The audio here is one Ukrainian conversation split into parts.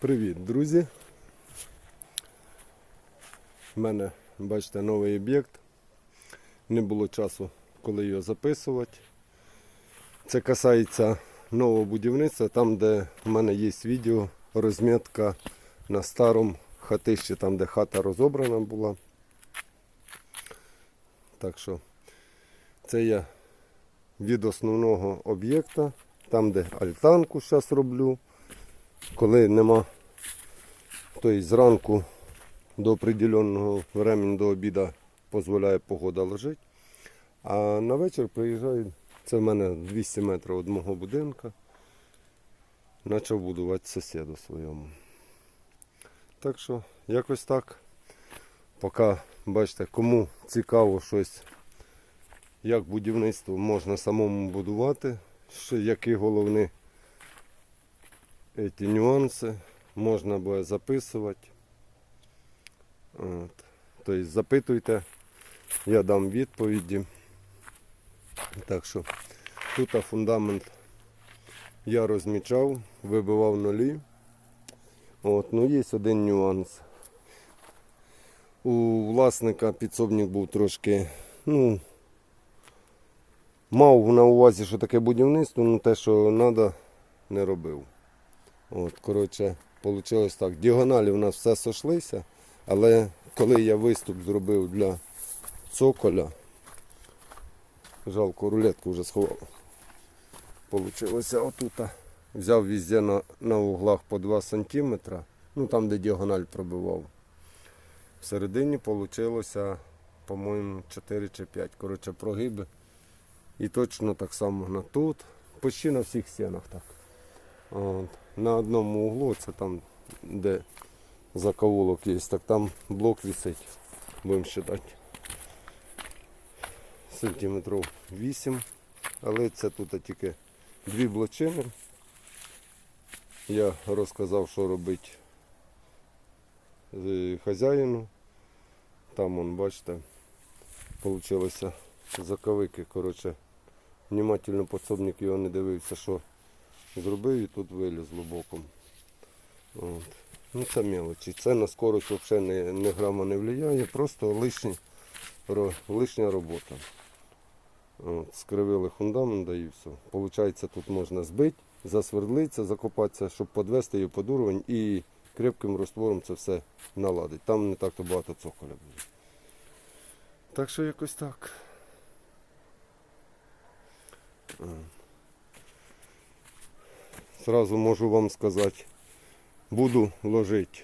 Привіт, друзі. У мене, бачите, новий об'єкт. Не було часу, коли його записувати. Це касається нового будівництва, там, де в мене є відео, розмітка на старому хатищі, там, де хата розобрана була. Так що це я від основного об'єкта, там, де альтанку зараз роблю коли нема, тобто зранку до определеного времени до обіду дозволяє погода лежить. А на вечір приїжджаю, це в мене 200 метрів від мого будинку. Почав будувати сусіду своєму. Так що, якось так. Поки, бачите, кому цікаво щось, як будівництво можна самому будувати, що, які головні эти нюанси можна буде записувати. От. Тобто запитуйте, я дам відповіді. Так що тут фундамент я розмічав, вибивав нулі. От, ну є один нюанс. У власника підсобник був трошки, ну, мав на увазі, що таке будівництво, ну те, що треба, не робив. От, коротше, вийшло так. Діагоналі у нас все сошлися, але коли я виступ зробив для цоколя, жалко, рулетку вже сховав. Получилося отут. Взяв везде на, на углах по 2 см, ну там, де діагональ пробивав. Всередині вийшло, по-моєму, 4 чи 5. Коротше, прогиби. І точно так само на тут. Почти на всіх стінах так. От. На одному углу, це там, де закоулок є, так там блок висить, будемо вважати. Сантиметрів 8. Але це тут тільки дві блочини. Я розказав, що робити з хазяїну. Там, он, бачите, вийшло заковики. Коротше, внимательно подсобник його не дивився, що зробив і тут виліз глибоком. От. Ну це мелочі. Це на скорость взагалі не, не грама не впливає, просто лишні, лишня робота. От. Скривили фундамент да і все. Получається, тут можна збити, засвердлитися, закопатися, щоб підвести її під уровень і крепким роствором це все наладить. Там не так то багато цоколя буде. Так що якось так. Сразу можу вам сказати, буду ложити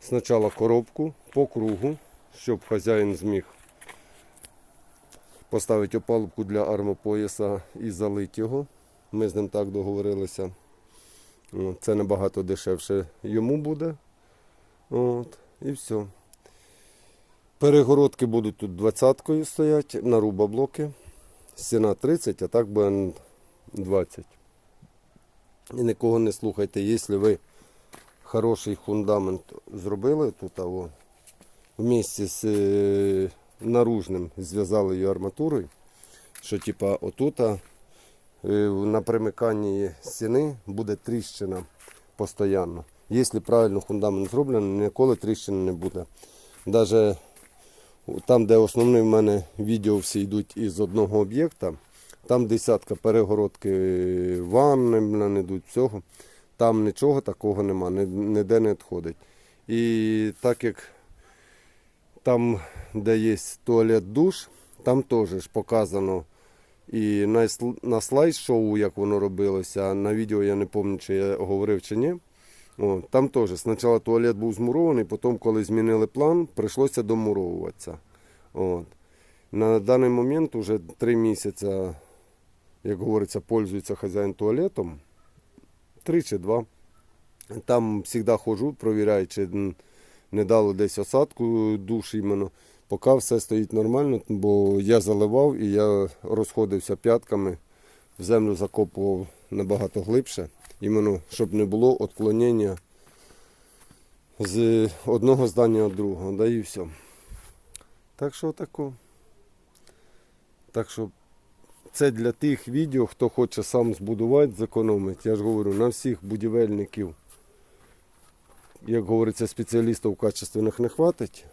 спочатку коробку по кругу, щоб хазяїн зміг поставити опалубку для армопояса і залити його. Ми з ним так договорилися. Це набагато дешевше йому буде. От, і все. Перегородки будуть тут двадцяткою стоять, наруба блоки. Стіна 30, а так буде 20. І нікого не слухайте, якщо ви хороший фундамент зробили тут, або вместе з е, наружним зв'язали її арматурою, що типа отут е, на примиканні стіни буде тріщина постійно. Якщо правильно фундамент зроблений, ніколи тріщини не буде. Даже там, де основні в мене відео всі йдуть із одного об'єкта, там десятка перегородки ванни, йдуть всього. Там нічого такого нема, ніде не відходить. І так як там, де є туалет душ, там теж показано і на слайд-шоу, як воно робилося, на відео я не пам'ятаю, чи я говорив чи ні. О, там теж спочатку туалет був змурований, потім, коли змінили план, прийшлося домуровуватися. От. На даний момент вже три місяці, як говориться, пользується хазяїн туалетом. Три чи два. Там завжди ходжу, провіряю, чи не дало десь осадку душ іменно. Поки все стоїть нормально, бо я заливав і я розходився п'ятками, в землю закопував набагато глибше, іменно, щоб не було відклонення з одного здання від другого. Да і все. Так що тако. Так що це для тих відео, хто хоче сам збудувати, зекономити. Я ж говорю, на всіх будівельників як говориться, спеціалістів качественних не хватить.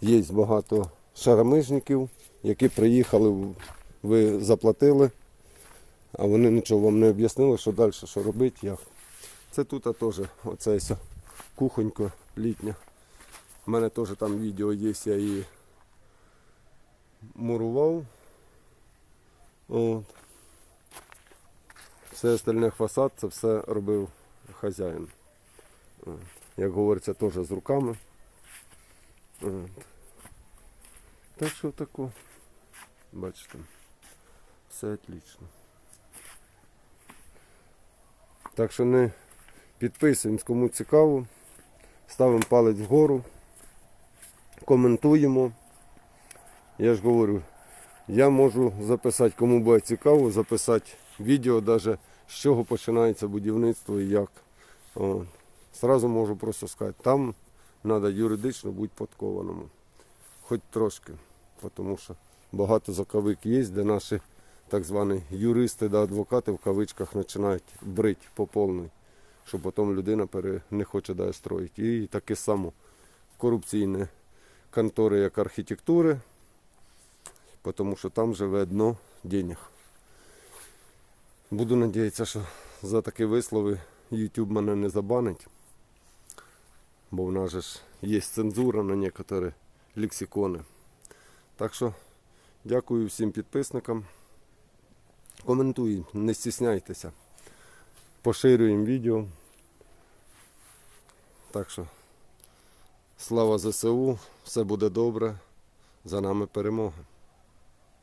Є багато шаромижників, які приїхали, ви заплатили, а вони нічого вам не об'яснили, що далі, що робити, як. Це тут теж оце ось кухонька літня. У мене теж там відео є, я її мурував. От. Все остальне фасад, це все робив хазяїн. Як говориться, теж з руками. От. Так що тако. Бачите, все отлично. Так що не підписуємось, кому цікаво. Ставимо палець вгору, коментуємо. Я ж говорю, я можу записати, кому буде цікаво, записати відео, навіть з чого починається будівництво і як. О, Сразу можу просто сказати, там треба юридично бути подкованому. Хоч трошки. Тому що багато заковик є, де наші так звані юристи да адвокати в кавичках починають брити по повній, що потім людина не хоче далі строїти. І таке само корупційні контори, як архітектури, тому що там живе дно денег. Буду надіятися, що за такі вислови YouTube мене не забанить, бо в нас же ж є цензура на некоторі лексикони. Так що дякую всім підписникам. Коментуємо, не стісняйтеся. Поширюємо відео. Так що слава ЗСУ, все буде добре. За нами перемога.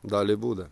Далі буде.